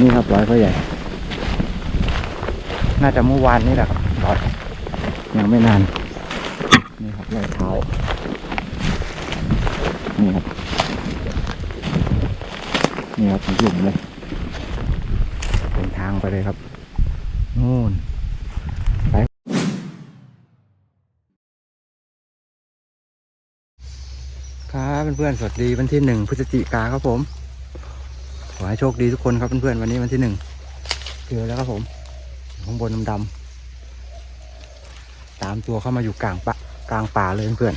นี่ครับร้อยพ่อใหญ่ น่าจะเมื่อวานนี่แหละครับรอยยังไม่นาน นี่ครับรอยเท้า นี่ครับ นี่ครับหลุมเลยเป็นทางไปเลยครับนู่นไปครับเพื่อนๆ สวัสดีวันที่หนึ่งพฤศจิกาครับผม อให้โชคดีทุกคนครับเพื่อนๆวันนี้วันที่หนึ่งเจอแล้วครับผมข้างบนดำๆตามตัวเข้ามาอยู่กลางปะกลางป่าเลยเพื่อน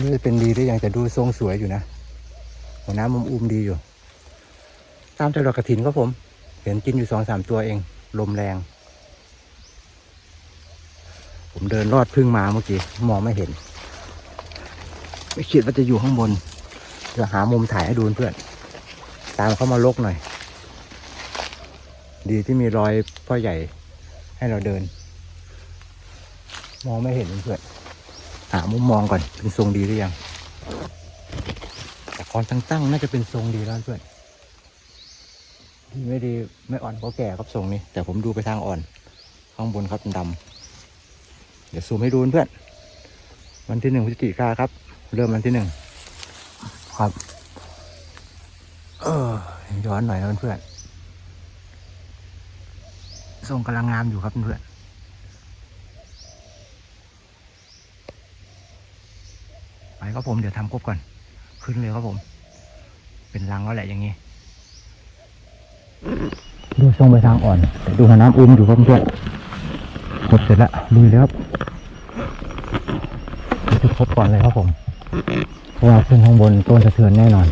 นี่เป็นดีหรือยังแต่ดูทรงสวยอยู่นะหัวน้ำมุมอุ้มดีอยู่ ตามจดอกกระถินครับผม เห็นกินอยู่สองสามตัวเอง ลมแรง ผมเดินลอดพึ่งมาเมื่อกี้มองไม่เห็น ไม่คิดว่าจะอยู่ข้างบนเดี๋ยวหามุมถ่ายให้ดูเพื่อน ตามเข้ามาลกหน่อย ดีที่มีรอยพ่อใหญ่ให้เราเดิน มองไม่เห็นเพื่อนหามุมมองก่อนเป็นทรงดีหรือยังแต่คอนตั้งๆน่าจะเป็นทรงดีแล้วเพื่อนดีไม่ดีไม่อ่อนก็แก่ครับทรงนี้ แต่ผมดูไปทางอ่อน ข้างบนครับดำเดี๋ยวซูมให้ดูเพื่อนวันที่หนึ่งพฤศจิกาครับ เริ่มวันที่หนึ่งครับ เออย้อนหน่อยนะเพื่อนๆทรงกำลังงามอยู่ครับเพื่อนไปครับผมเดี๋ยวทำครบก่อน ขึ้นเลยครับผม เป็นรังแล้วแหละอย่างนี้ดูทรงไปทางอ่อน ดูหาน้ำอุ้มอยู่ครับเพื่อนๆครบเสร็จแล้วลุยแล้วครับจะครบก่อนเลยครับผมเพราะว่าขึ้นข้างบนต้นสะเทือนแน่นอน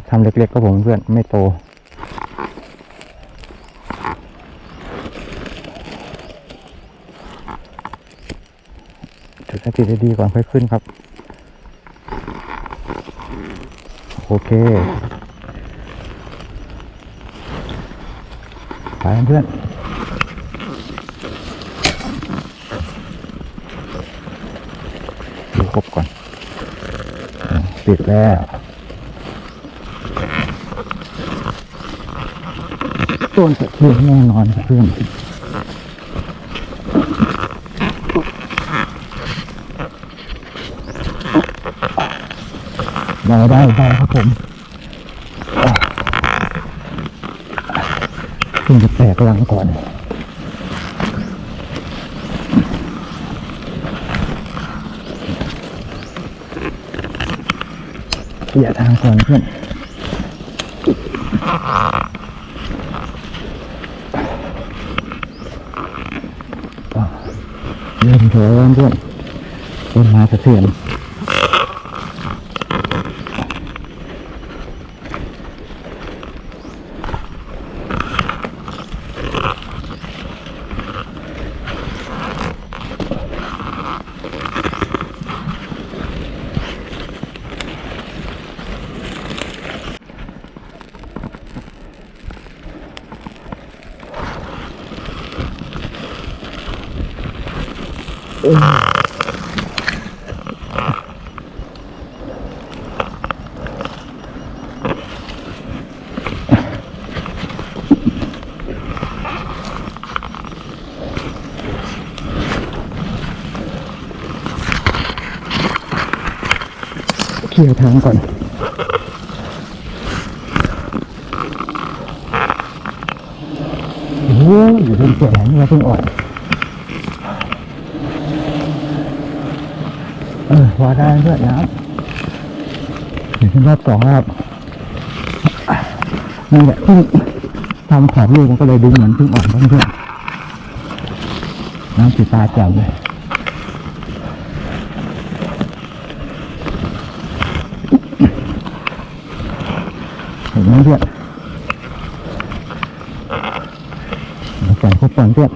บทำเล็กๆก็ผมเพื่อนไม่โตจุดสติดีๆก่อนค่อยขึ้นครับ โอเค ไปเพื่อนดูครบก่อนอะปิดแล้ว ต้นสะเทือนแน่นอนเพื่อนได้ได้ได้ครับผมอะเพิ่งจะแตกรังก่อนอย่าทางก่อนเพื่อนอะ เริ่มโถแล้วเพื่อนต้นไม้สะเทือน คลียร์ทางก่อน โอ้โหอยู่บนแก่นี่เราเพิ่งอ่อน เออพอได้เพื่อนนะครับถึงรอบสองแล้วครับนี่แหละเพิ่งทำขอบลูกมันก็เลยดึงเหมือนเพิ่งอ่อนเพื่อนน้ำสีตาแจ่มเลยเห็นไหมเพื่อนเดี๋ยวก่อนพบก่อนเพื่อน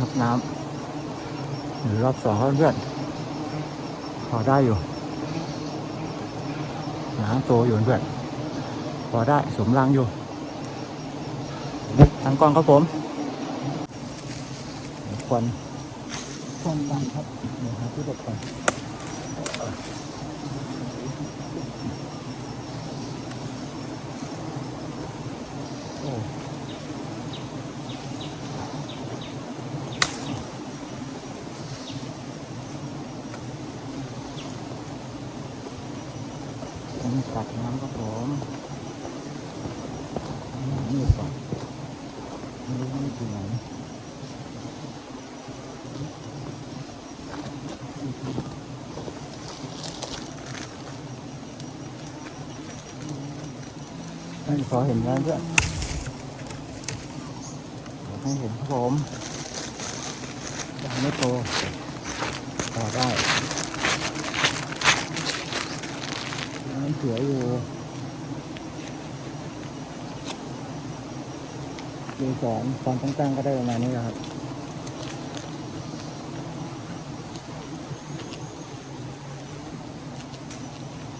ครับน้ำห รือบสองเพื่อนพอได้อยู่น้ำโตอยู่เพื่อนพอได้สมรังอยู่ทางกล้องครับผมควันควันดำครับเดี๋ยวหาที่หลบก่อนโอ้ผมตัดน้ำครับผมนี่ก่อนไม่รู้ว่ามันอยู่ไหน ให้ ขอเห็นแล้วด้วยให้เห็นครับผมยังไม่โตต่อได้ยังเสืออยู่ดูสอนความตั้งๆก็ได้ประมาณนี้ครับ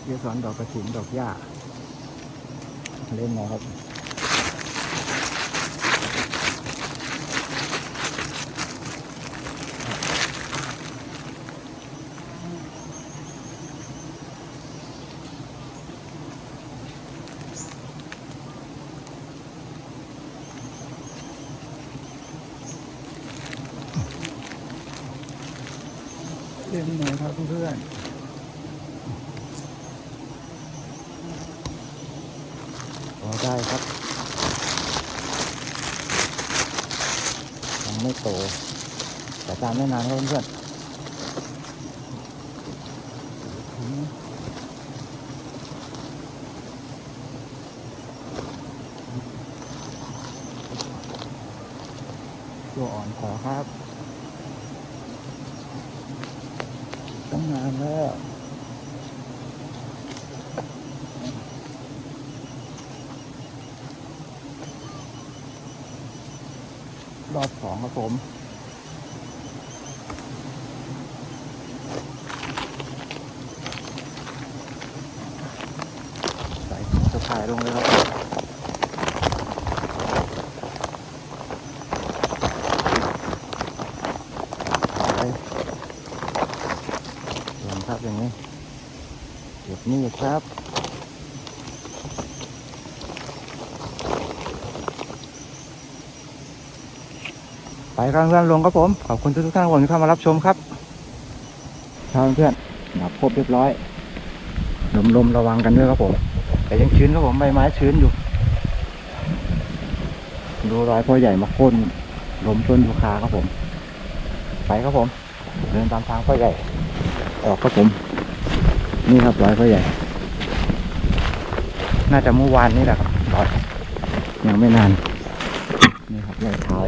เกสรดอกกระถินดอกหญ้า เล่นนะครับเล่นหน่อยครับเพื่อนๆพอได้ครับ ยังไม่โต แตามไม่นานครับเพื่อนตัวอ่อนขอครับตั้งนานแล้วรอบสองครับผม ใส่ายลงเลยครับไปลงครับอย่างนี้เก็บนี่ครับไปครับเพื่อนลงครับผม ขอบคุณทุกท่านผมที่เข้ามารับชมครับครับเพื่อนดับครบเรียบร้อยลมลมระวังกันด้วยครับผม แต่ยังชื้นครับผมใบไม้ชื้นอยู่ ดูรอยพ่อใหญ่มาโค่นลมชนยูคาครับผม ไปครับผม เดินตามทางพ่อใหญ่ ออกครับผม นี่ครับรอยพ่อใหญ่ น่าจะเมื่อวานนี่แหละครับรอยยังไม่นาน นี่ครับรอยเท้า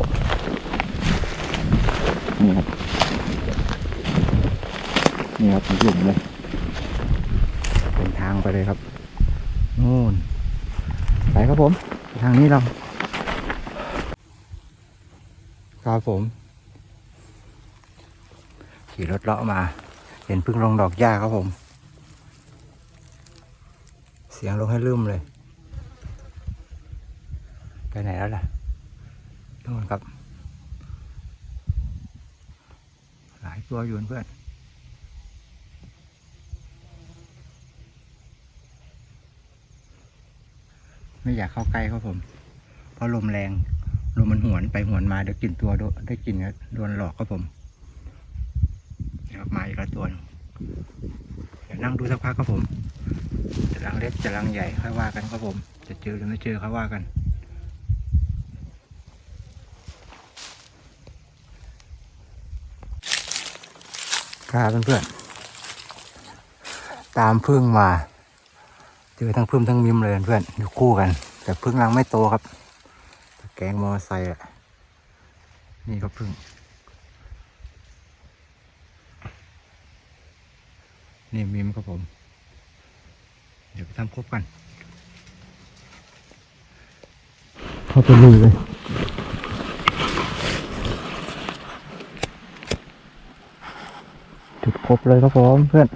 นี่ครับ นี่ครับหลุมเลยเป็นทางไปเลยครับ นู่นไปครับผม ทางนี้เรา ครับผม ขี่รถเลาะมา เห็นพึ่งลงดอกหญ้าครับผม เสียงลงให้ลืมเลย ไปไหนแล้วล่ะนู่นครับ หลายตัวอยู่เพื่อน ไม่อยากเข้าใกล้ครับผม เพราะลมแรงลมมันหวนไปหวนมาเดี๋ยวกินตัวโดนได้กินโดนหลอกครับผมเดี๋ยวมาอีกล้วตัวเดี๋ยวนั่งดูสักพักครับผมจะลังเล็กจะลังใหญ่ค่อยว่ากันครับผม จะเจอหรือไม่เจอค่อยว่ากันครับเพื่อนๆตามพึ่งมา เจอทั้งพึ่งทั้งมิมเลยเพื่อนอยู่คู่กัน แต่พึ่งรังไม่โตครับแกงมอไซค์อะนี่ก็พึ่ง นี่มิมครับผม เดี๋ยวไปทำครบกันเข้าไปลุยเลยจุดครบเลยครับผมเพื่อน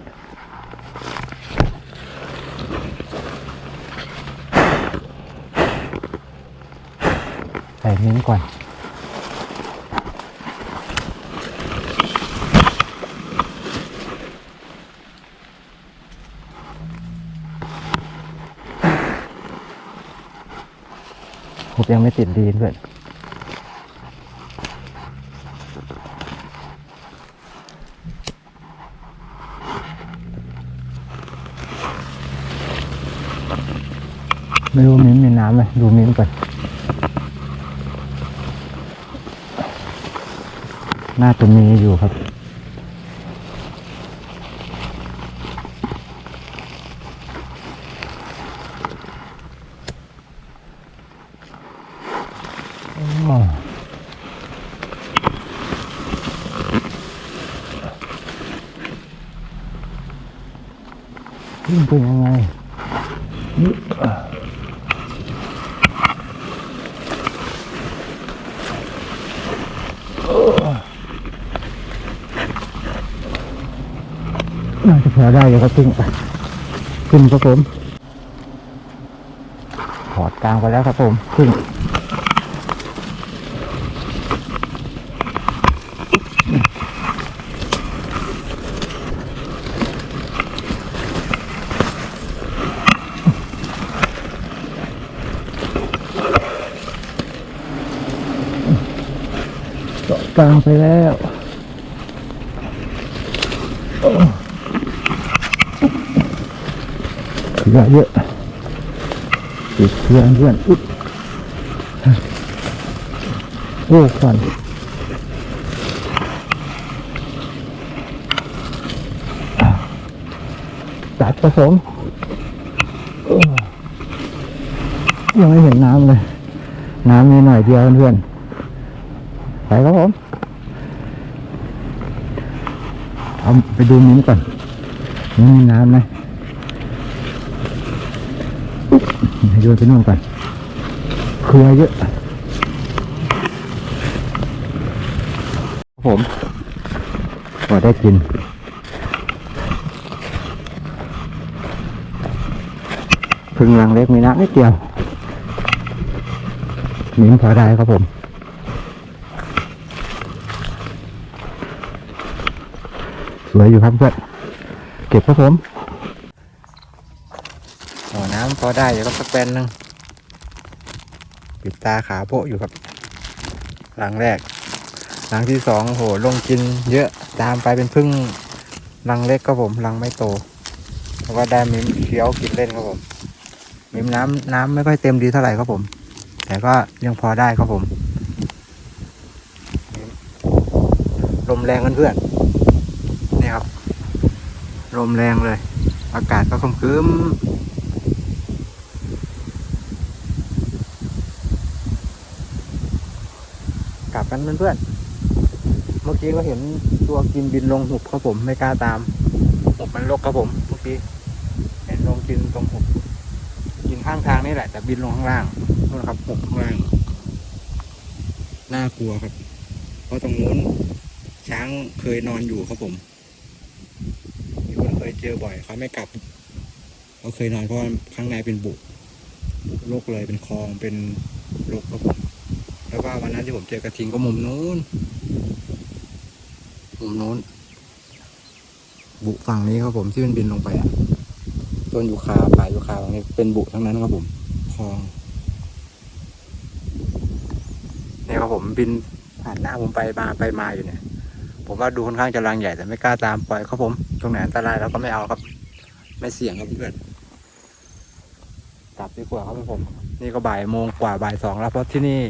นี้ก่อนผมยังไม่ติดดีนด้ยไม่รู้มิ้นมีน้ำไหมดูมิ้นก่อน น่าจะมีอยู่ครับอ๋อวิ่งเป็นยังไงนี่อะโอ้ น่าจะพอได้อยู่ครับพึ่งขึ้นครับผมถอดกลางไปแล้วครับผมพึ่งเจาะกลางไปแล้ว เยอะเยอะติดเพื่อนเพื่อนอุ๊ยโอ้ควันตัดผสมยังไม่เห็นน้ำเลย น้ำมีหน่อยเดียวเพื่อนๆไปครับผมเอาไปดูมิ้นก่อนมิ้นมีน้ำไหมอุ๊บ โยนไปนู่นก่อนเครือเยอะครับผมพอได้กิน พึ่งรังเล็กมีน้ำนิดเดียวมิ้นพอได้ครับผมสวยอยู่ครับเพื่อนเก็บครับผม โอ้น้ำพอได้อยู่ครับสักแปนหนึ่งปิดตาขาโปะอยู่ครับหลังแรก หลังที่สองโหลงกินเยอะตามไปเป็นพึ่งรังเล็กครับผมรังไม่โตแล้วก็ได้มิมเคี้ยวกินเล่นครับผมมิมน้ำน้ำไม่ค่อยเต็มดีเท่าไหร่ครับผม แต่ก็ยังพอได้ครับผมลมแรงเพื่อนๆนี่ครับลมแรงเลย อากาศก็ครึมๆ กันเพื่อนๆ เมื่อกี้ก็เห็นตัวกินบินลงหุบครับผมไม่กล้าตามหุบมันรกครับผม เมื่อกี้เห็นลงกินตรงหุบกินข้างทางนี่แหละแต่บินลงข้างล่างนู่นครับหุบข้างล่างน่ากลัวครับ เพราะตรงนู้นช้างเคยนอนอยู่ครับผมมีคนเคยเจอบ่อยเขาไม่กลับเขาเคยนอนเพราะข้างในเป็นบุโรคเลยเป็นคลองเป็นโรคครับผม แล้วก็วันนั้นที่ผมเจอกระทิงก็มุมนู้น มุมนู้น บุฝั่งนี้ครับผมที่มันบินลงไปอะ ต้นยูคาป่ายูคาตรงนี้เป็นบุทั้งนั้นครับผมคลองเนี่ยครับผมบินผ่านหน้าผมไปมาไปมาอยู่เนี่ย ผมว่าดูค่อนข้างจะรังใหญ่แต่ไม่กล้าตามปล่อยครับผม ตรงไหนอันตรายเราก็ไม่เอาครับ ไม่เสี่ยงครับเพื่อนกลับดีกว่าครับผม นี่ก็บ่ายโมงกว่าบ่ายสองแล้วเพราะที่นี่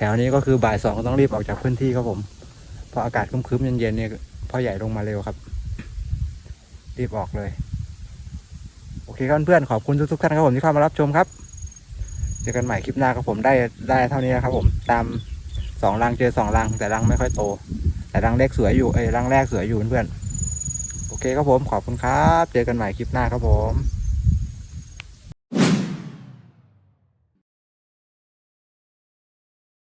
ถวนี้ก็คือบ่ายสองก็ต้องรีบออกจากพื้นที่ครับผม เพราะอากาศครึ้มๆเย็นๆเนี่ยพ่อใหญ่ลงมาเร็วครับ รีบออกเลย โอเคครับเพื่อนๆขอบคุณทุกๆท่านครับผมที่เข้ามารับชมครับ เจอกันใหม่คลิปหน้าครับผมได้ได้เท่านี้นะครับผมตามสองรังเจอสองรังแต่รังไม่ค่อยโต แต่รังแรกสวยอยู่เอ้ยรังแรกสวยอยู่เพื่อนๆโอเคครับผมขอบคุณครับ เจอกันใหม่คลิปหน้าครับผม